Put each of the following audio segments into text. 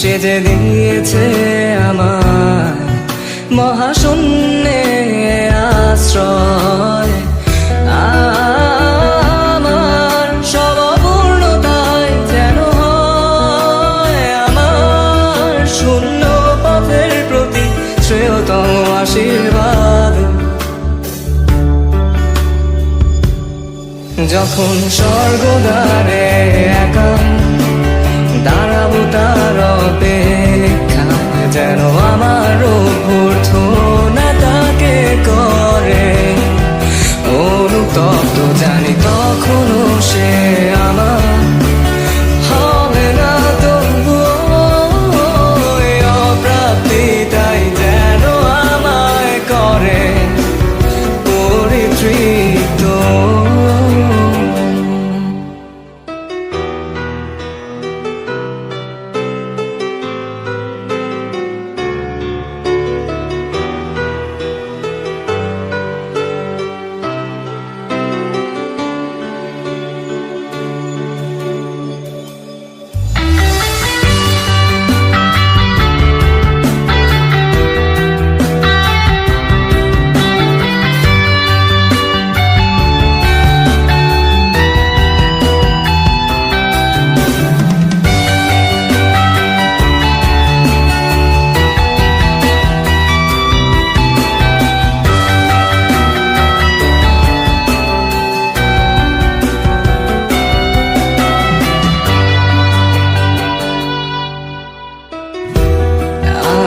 সে যে দিয়েছে আমার মহাশূন্যে আশ্রয়। আমার সব অপূর্ণতায় যেন আমার প্রতি শ্রেয়তম আশীর্বাদ। যখন স্বর্গদ্বারে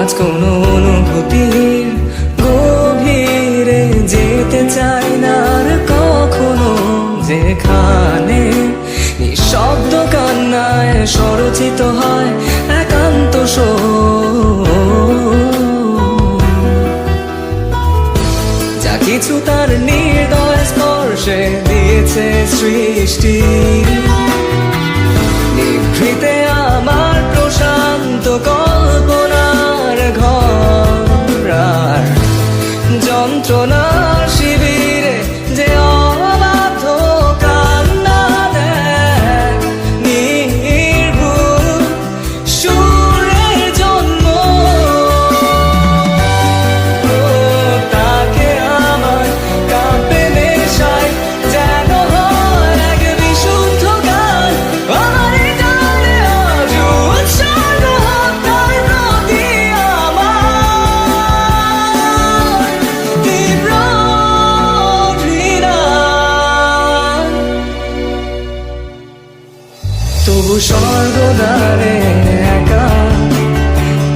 আজ কোনো অনুভূতির গভীরে যেতে চাই না কখনো যেখানে নিঃশব্দ কান্নায় স্বরচিত হয় একান্ত। যা কিছু তার নির্দয় স্পর্শে দিয়েছে সৃষ্টি নিভৃতে আমার প্রশান্ত কল্পনার যন্ত্রণা তবু স্বর্গদারে একা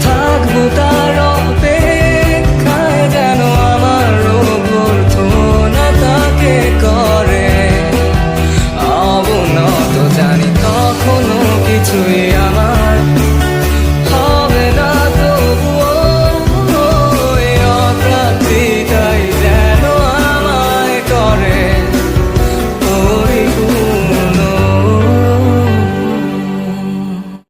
থাকব তার অপেক্ষায় যেন আমার অভ্যর্থনা তাকে করে। অব না তো জানি কখনো কিছুই